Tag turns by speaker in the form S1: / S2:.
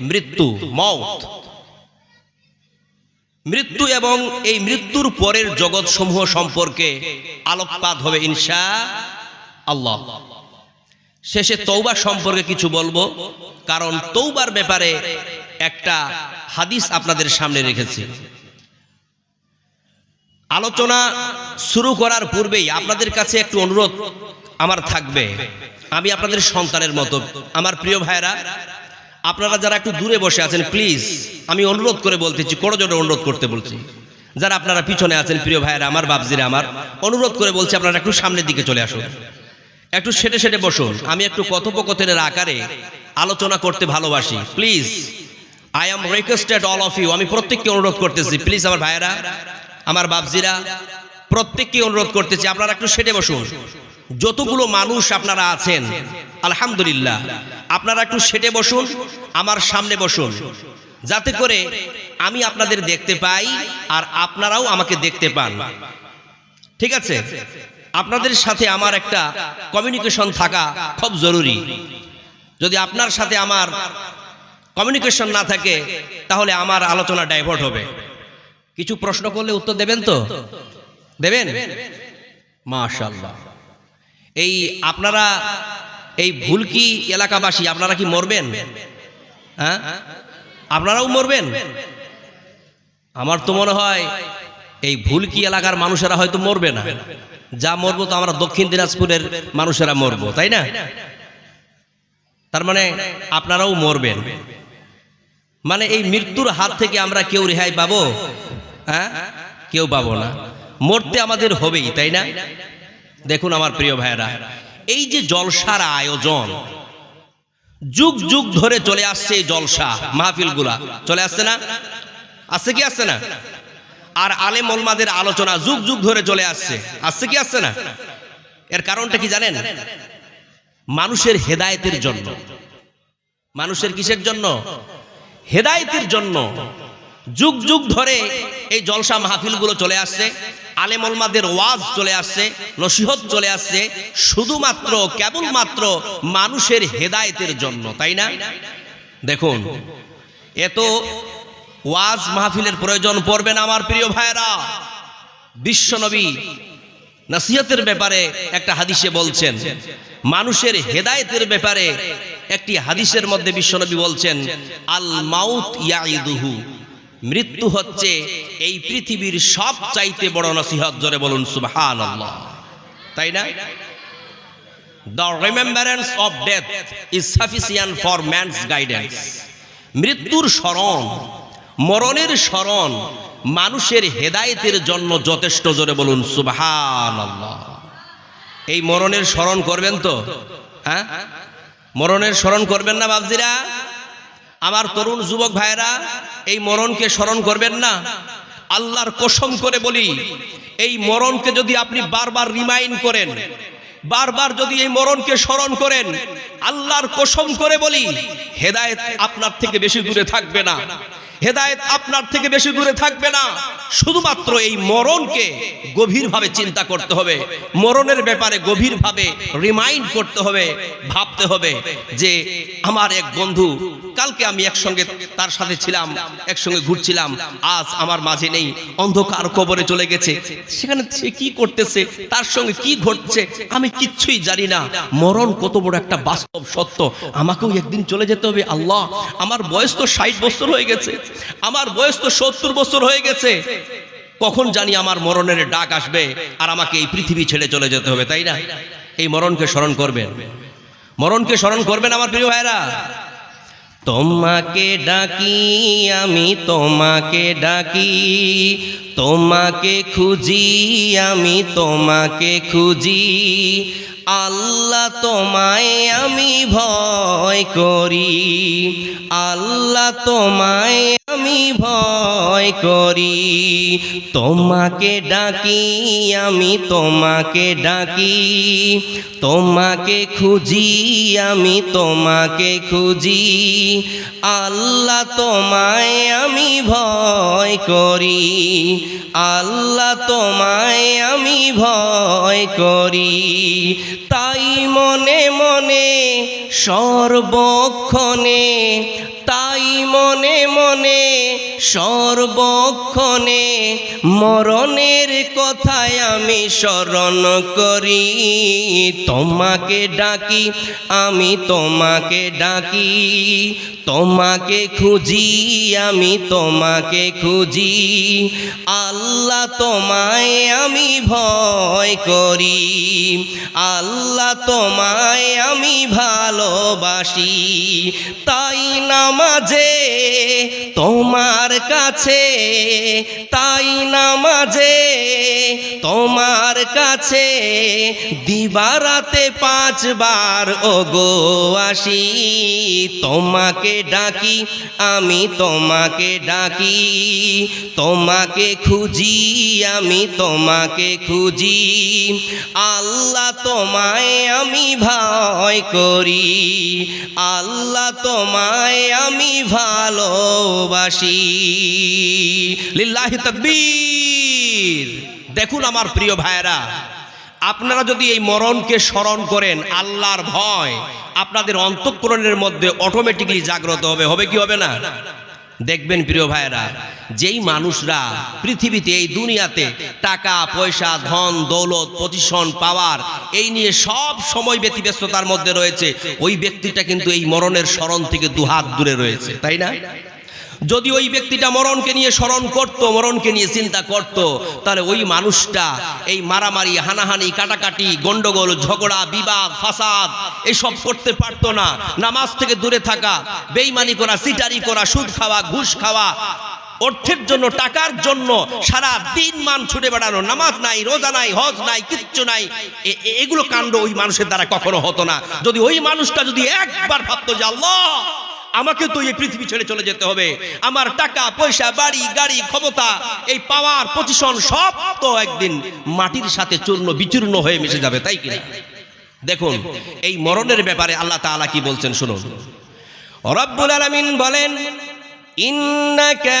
S1: মৃত্যু মৌত মৃত্যু এবং এই মৃত্যুর পরের জগৎসমূহ সম্পর্কে আলোকপাত হবে ইনশা আল্লাহ। শেষে তৌবা সম্পর্কে কিছু বলব, কারণ তৌবার ব্যাপারে একটা হাদিস আপনাদের সামনে রেখেছি। আলোচনা শুরু করার পূর্বেই আপনাদের কাছে একটু অনুরোধ আমার থাকবে। আমি আপনাদের সন্তানের মতো, আমার প্রিয় ভাইরা আপনারা যারা একটু দূরে বসে আছেন প্লিজ আমি অনুরোধ করে বলতেছি কোনো জন্য অনুরোধ করতে বলছি। যারা আপনারা পিছনে আছেন, প্রিয় ভাইরা আমার বাবজিরা আমার, অনুরোধ করে বলছি, আপনারা একটু সামনের দিকে চলে আসুন। একটু সেটে সেটে বসুন। আমি একটু কথোপকথনের আকারে আলোচনা করতে ভালোবাসি। Please I am requested all of you আমি প্রত্যেককে অনুরোধ করতেছি। প্লিজ আমার ভাইয়েরা, আমার বাবজিরা প্রত্যেককে অনুরোধ করতেছি। আপনারা একটু সেটে বসুন। যতগুলো মানুষ আপনারা আছেন আলহামদুলিল্লাহ। আপনারা একটু সেটে বসুন, আমার সামনে বসুন। যাতে করে আমি আপনাদের দেখতে পাই আর আপনারাও আমাকে দেখতে পান। ঠিক আছে? আপনাদের সাথে আমার একটা কমিউনিকেশন থাকা খুব জরুরি। যদি আপনার সাথে আমার কমিউনিকেশন না থাকে, তাহলে আমার আলোচনা ডাইভার্ট হবে। কিছু প্রশ্ন করলে উত্তর দেবেন তো? দেবেন? মাশাল্লাহ এই আপনারা এই ভুলকি এলাকাবাসী, আপনারা কি মরবেন? হ্যাঁ? আপনারাও মরবেন? আমার তো মনে হয় এই ভুলকি এলাকার মানুষেরা হয়তো মরবে না। যা মরবো তো আমরা দক্ষিণ দিনাজপুরের মানুষেরা মরবো, তাই না? তার মানে আপনারাও মরবেন। মানে এই মৃত্যুর হাত থেকে আমরা কেউ রেহাই পাবো? হ্যাঁ? কেউ পাবো না। মরতে আমাদের হবেই, তাই না? দেখুন আমার প্রিয় ভাইয়েরা এই যে জলসার আয়োজন, যুগ যুগ ধরে চলে আসছে এই জলসা, মাহফিলগুলা। চলে আসছে না? আসছে কি আসছে না? আর আলেম ওলমাদের আলোচনা যুগ যুগ ধরে চলে আসছে। আসছে কি আসছে না? এর কারণটা কি জানেন? মানুষের হেদায়েতের জন্য। মানুষের কিসের জন্য? হেদায়েতের জন্য। যুগ যুগ ধরে এই জলসা মাহফিলগুলো চলে আসছে। আলেমলমাদের ওয়াজ চলে আসছে, নসিহত চলে আসছে, শুধুমাত্র, কেবলমাত্র মানুষের হেদায়েতের জন্য, তাই না? দেখুন, এত ওয়াজ মাহফিলের প্রয়োজন পড়বে না আমার প্রিয় ভাইয়েরা। বিশ্বনবী নসিহতের ব্যাপারে একটা হাদিসে বলছেন, মানুষের হেদায়েতের ব্যাপারে একটি হাদিসের মধ্যে বিশ্বনবী বলছেন, আল মাউত ইয়াইদুহু মৃত্যু হচ্ছে এই পৃথিবীর সব চাইতে বড় নসিহত, জোরে বলুন সুবহান তাই না? The remembrance of death is sufficient for man's guidance মৃত্যুর স্মরণ, মরণের স্মরণ মানুষের হেদায়েতের জন্য যথেষ্ট, জোরে বলুন সুবহান এই মরণের স্মরণ করবেন তো? হ্যাঁ? মরণের স্মরণ করবেন না বাবজিরা আমার তরুণ যুবক ভাইরা এই মরণকে স্মরণ করবেন না। আল্লাহর কোসম করে বলি, এই মরণকে যদি আপনি বারবার রিমাইন্ড করেন, বারবার যদি এই মরণকে স্মরণ করেন, আল্লাহর কোসম করে বলি, হেদায়েত আপনার থেকে বেশি দূরে থাকবে না। হেদায়েত আপনার থেকে বেশি দূরে থাকবে না। শুধুমাত্র এই মরণকে গভীরভাবে চিন্তা করতে হবে। মরণের ব্যাপারে গভীরভাবে রিমাইন্ড করতে হবে, ভাবতে হবে যে আমার এক বন্ধু, কালকে আমি একসঙ্গে তার সাথে ছিলাম, একসঙ্গে ঘুরছিলাম, আজ আমার মাঝে নেই, অন্ধকার কবরে চলে গেছে। সেখানে সে কি করতেছে, তার সঙ্গে কি ঘটছে, আমি কিচ্ছুই জানি না। মরণ কত বড় একটা বাস্তব সত্য। আমাকেও একদিন চলে যেতে হবে, আল্লাহ। আমার বয়স তো ষাট বছর হয়ে গেছে। আমার বয়স তো সত্তর বছর হয়ে গেছে। কখন জানি আমার মরণের ডাক আসবে আর আমাকে এই পৃথিবী ছেড়ে চলে যেতে হবে, তাই না? এই মরণকে স্মরণ করবেন। মরণকে স্মরণ করবেন আমার প্রিয় ভাইরা তোমাকে ডাকি, আমি তোমাকে ডাকি, তোমাকে খুঁজি, আমি তোমাকে খুঁজি আল্লাহ তোমায় আমি ভয় করি। আল্লাহ তোমায় আমি ভয় করি। তোমাকে ডাকি, আমি তোমাকে ডাকি। তোমাকে খুঁজি, আমি তোমাকে খুঁজি। আল্লাহ তোমায় আমি ভয় করি। আল্লাহ তোমায় আমি ভয় করি। তাই মনে মনে সর্বক্ষণে তাই মনে মনে সর্বক্ষণে মরণের কথায় আমি স্মরণ করি। তোমাকে ডাকি, আমি তোমাকে ডাকি। তোমাকে খুঁজি, আমি তোমাকে খুঁজি। আল্লাহ তোমায় আমি ভয় করি। আল্লাহ তোমায় আমি ভালোবাসি। তাই নামাজে তোমার কাছে, তাই নামাজে তোমার কাছে দিবারাতে পাঁচবার, ওগো আসি, তোমাকে ডাকি, আমি তোমাকে ডাকি, তোমাকে খুঁজি, আমি তোমাকে খুঁজি, আল্লাহ তোমায় আমি ভয় করি, আল্লাহ তোমায় আমি ভালোবাসি। লিল্লাহি তকবীর। দেখুন আমার প্রিয় ভাইরা আপনারা যদি এই মরণকে স্মরণ করেন, আল্লাহর ভয় আপনাদের অন্তঃকরণের মধ্যে অটোমেটিকলি জাগ্রত হবে। হবে কি হবে না? দেখবেন প্রিয় ভাইরা যেই মানুষরা পৃথিবীতে, এই দুনিয়াতে টাকা, পয়সা, ধন, দৌলত পজিশন পাওয়ার, এই নিয়ে সব সময় ব্যতিব্যস্ততার মধ্যে রয়েছে, ওই ব্যক্তিটা কিন্তু এই মরণের স্মরণ থেকে দুহাত দূরে রয়েছে, তাই না? যদি ওই ব্যক্তিটা মরণকে নিয়ে স্মরণ করত, মরণকে নিয়ে চিন্তা করত, তাহলে ওই মানুষটা এই মারামারি, হানাহানি, কাটাকাটি, গন্ডগোল, ঝগড়া, বিবাদ, ফাসাদ, এসব করতে পারতো না। নামাজ থেকে দূরে থাকা, বেইমানি করা, সিটারি করা, সুদ খাওয়া, ঘুষ খাওয়া, অর্থের জন্য, টাকার জন্য সারা দিন মান ছুটে বেড়ানো, নামাজ নাই, রোজা নাই, হজ নাই, কিচ্ছু নাই এগুলো কাণ্ড ওই মানুষের দ্বারা কখনো হতো না। যদি ওই মানুষটা যদি একবার ভাবতো যে আল্লাহ আমাকে তো এই পৃথিবী ছেড়ে চলে যেতে হবে। আমার টাকা, পয়সা, বাড়ি, গাড়ি, ক্ষমতা, এই পাওয়ার পজিশন সব তো একদিন মাটির সাথে চূর্ণ বিচূর্ণ হয়ে মিশে যাবে, তাই কিনা? দেখুন, এই মরণের ব্যাপারে আল্লাহ তাআলা কি বলছেন শুনুন। রব্বুল আলামিন বলেন, ইন্নাকা